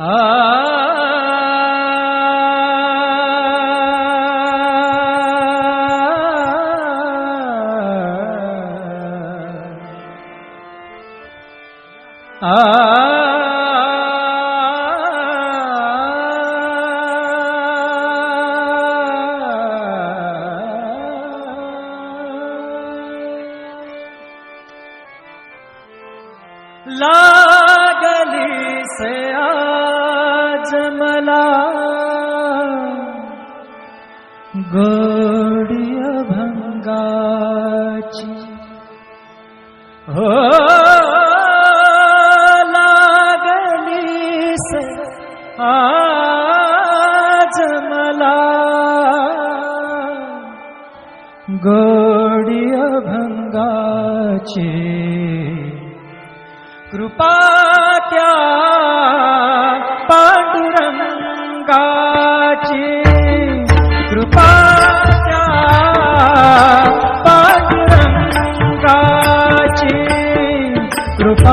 लागली गोडी भंगाची हो लागली से आज मला गोडी भंगाची कृपा त्या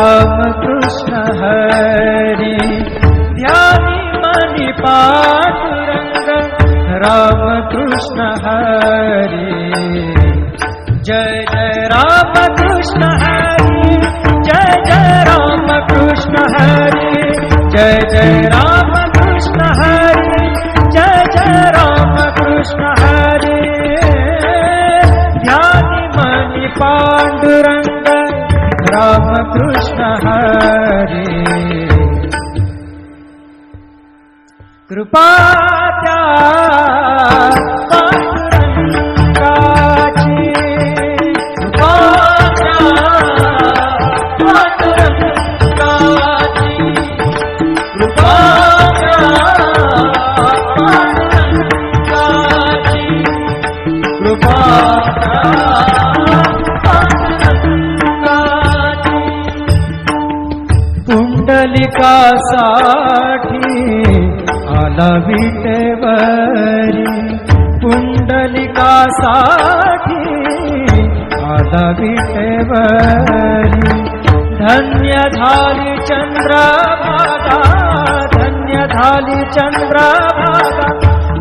रामकृष्ण हरी ध्यानी मनी पांडुरंग रामकृष्ण हरी जय जय रामकृष्ण हरी जय जय रामकृष्ण हरी जय जय रामकृष्ण हरी जय जय रामकृष्ण हरी ध्यानी मनी पांडुरंग रामकृष्ण हरे। कृपा पुंडलिकासाठी आला विटेवरी. पुंडलिकासाठी आला विटेवरी. धन्य झाली चंद्रभागा धन्य झाली चंद्रभागा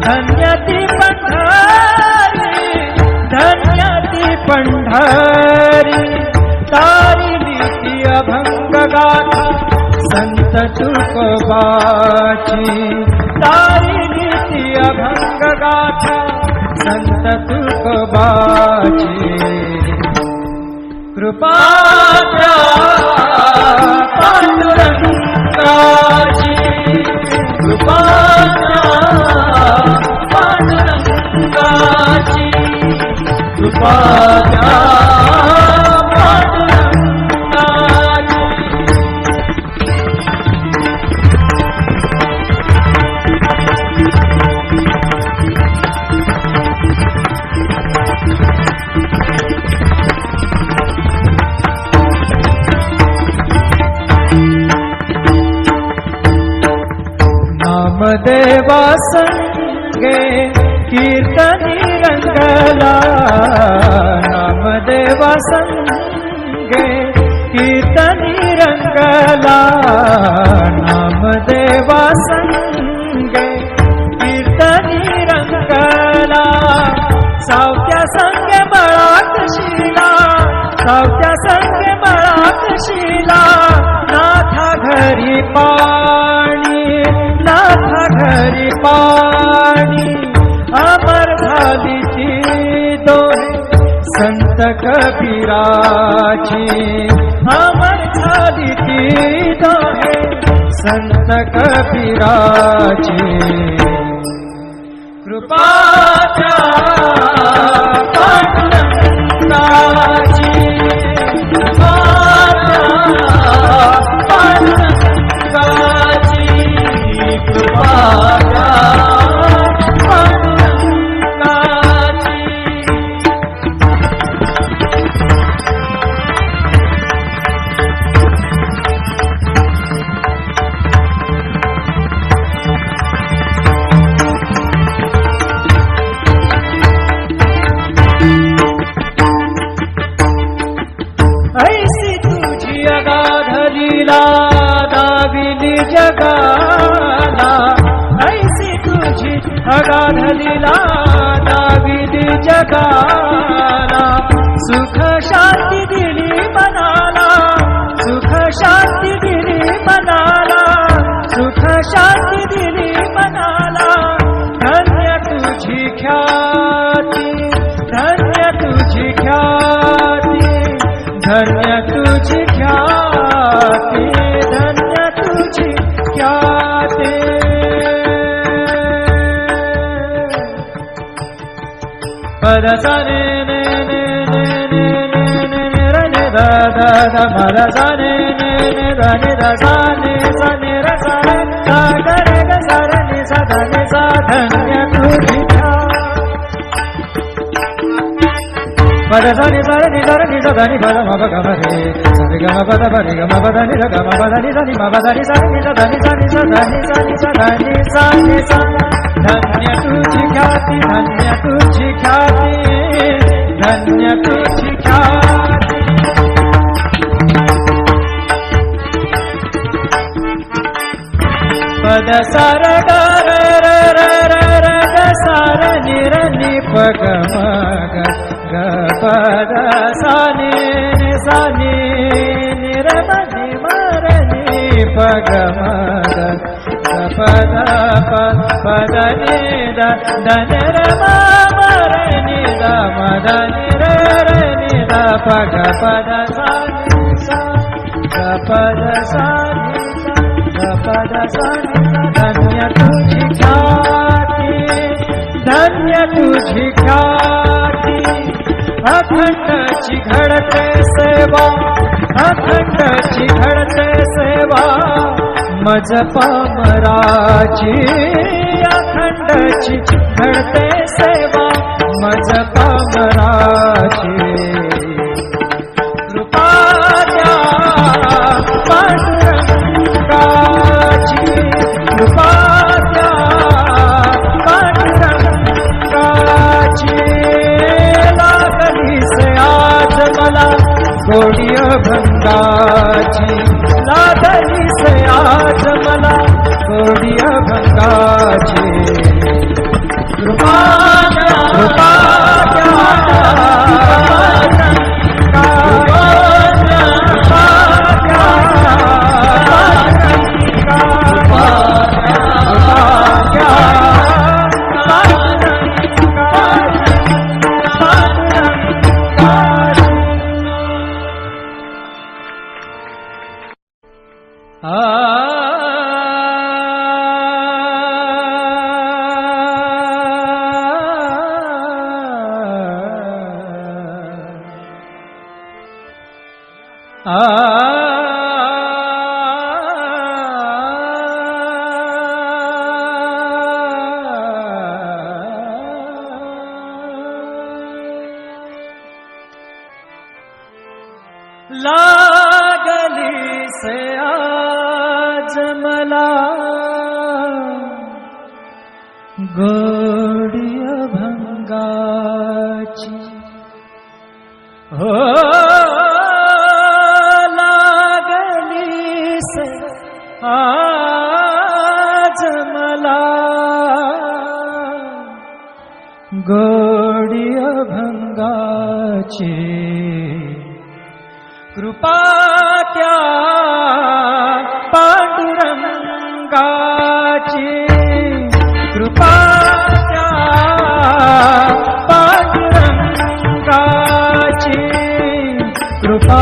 धन्य ती पंढरी धन्य ती पंढरी. तारी नीती अभंग गाथा संत तुकोबाची तारी ती अभंग गाथा संत तुकोबाची कृपाच्या पांडुरंगाची. कृपाच्या पांडुरंगाची. कृपाच्या धावत्या संगे बळात शिला नाथा घरी पाणी नाथा घरी पाणी. अमर झाली ती दोहे संत कबीराची. अमर झाली ती दोहे संत कबीराची. कृपाच्या कृपा अगाध लीला दाविद जगा। పద సరే మర సరే రే రే సరే సరే సరే సరే సరే సరే సాధన్య పద సరి సర ని సర ని సద ని పద మప గమ రే సరి గమ పద పరి గమ పద ని ర గమ పద ని స ని మ పద ని స ని సద ని స ని సద ని స ని సద ని धन्य तुझी ख्याती धन्य तुझी ख्याती. धन्य तुझी ख्याती पद सार गार सार निरनी पग मग पद साने साने निरमनी मरणी पग मग पद पद दा धन रमा मरणी दा मदानी धन्य तुझी धन्य तुझी ख्याती अखंडची घडते सेवा अखंडची घडते सेवा मज पामराची अखंडची घडते सेवा मज पामराची. लागली से आज मला. गोडी भंगाची. हो लागली से आज मला. गोडी भंगाची. कृपा त्या पांडुरंगाची. कृपा त्या पांडुरंगाची. कृपा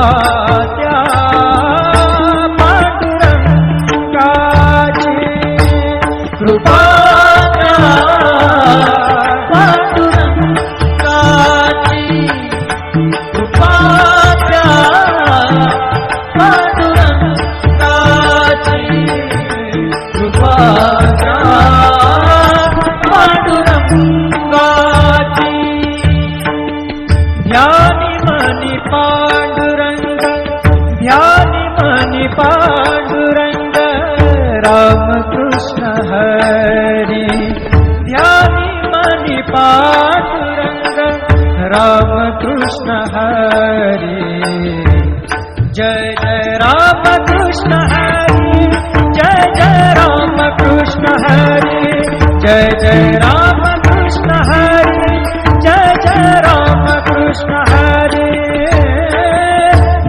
जय राम कृष्ण हरी जय जय राम कृष्ण हरी।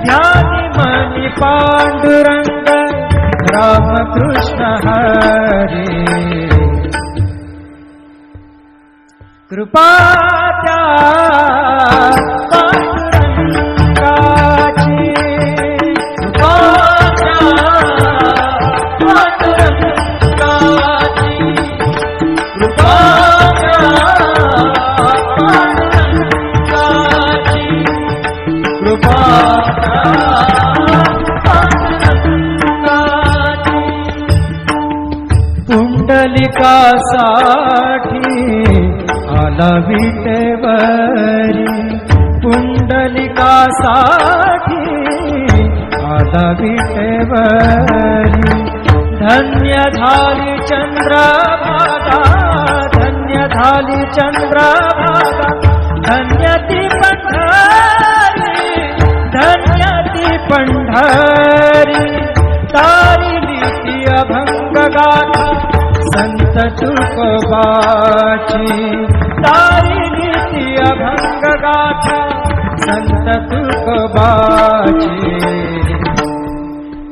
ध्यानी मनी पांडुरंग राम कृष्ण हरी। कृपा कुंडलिकासाठी आला विटेवरी. कुंडलिकासाठी आला विटेवरी. धन्य झाली चंद्रभागा धन्य झाली चंद्रभागा. धन्य ती पंढरी तारी ती अभंग गाथा संत तुकोबाची. तारी ती अभंग गाथा संत तुकोबाची.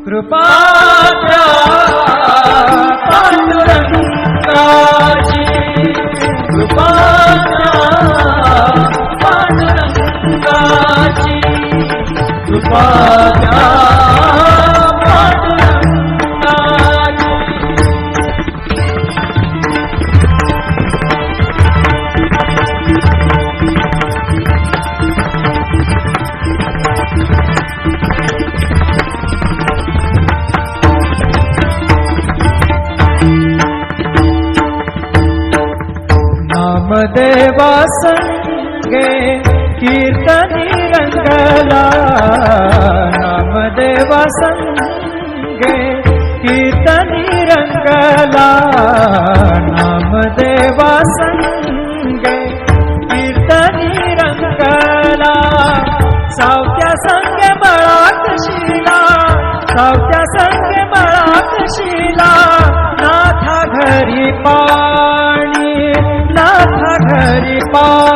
कृपाच्या पांडुरंगाची कृपाच्या नामदेवा संगे कीर्तनी रंगला नामदेवा संगे कीर्तनी रंगला नामदेवा संगे कीर्तनी रंगला सावत्या संग बळात शिला सावत्या संग बळात शिला नाथा घरी पाणी नाथा घरी पाणी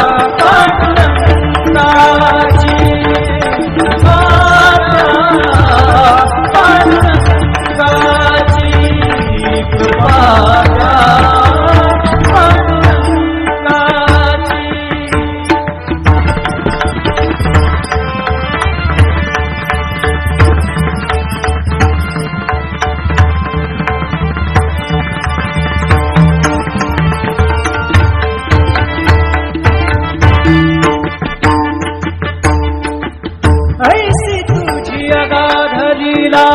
तुझीला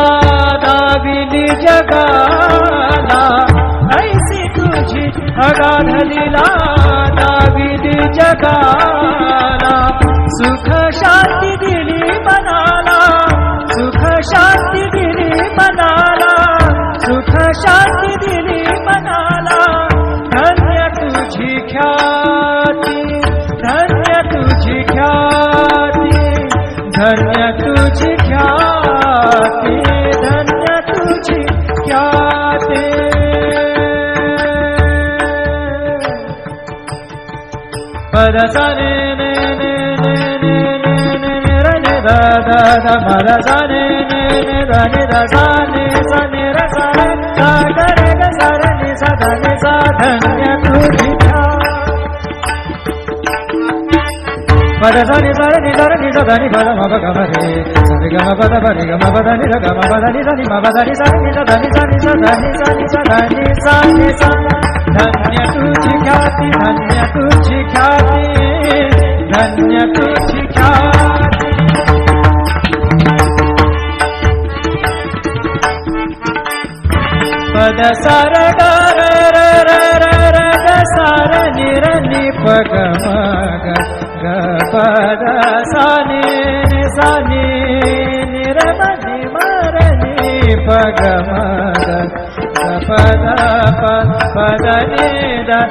दाविली जगाला। ऐसी तुझी अगाधलीला दाबिली जगा ద సరే నే నే నే నే నే నే ర ని ద ద ద మ ర స నే నే నే ర ని ద స ని స ని ర స రే స ద రే ద స ర ని స ద ని స ధ న య తు ధి ధ మ ద స ని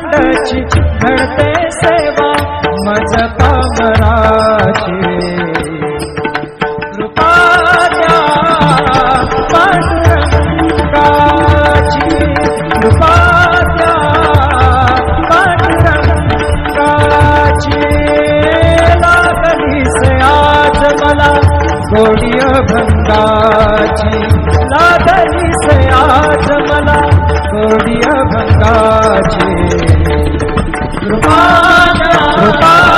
अखंडची घडते सेवा मज पामराची कृपा पांडुरंगाची. कृपा पांडुरंगाची. लागली से आज मला गोडिय भंगाची. लागली से आज मला गोडिय भंगाची. कृपा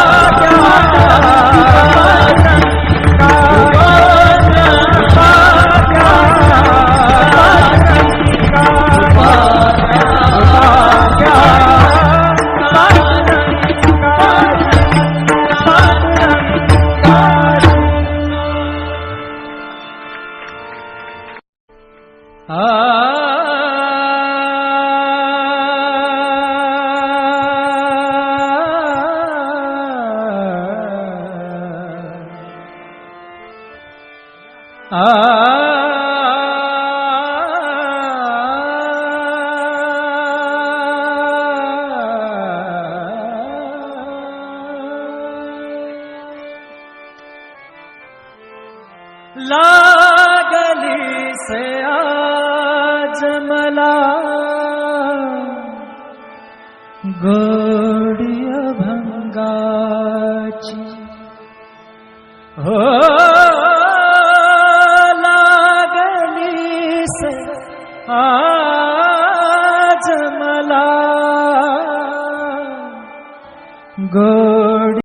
गोडिय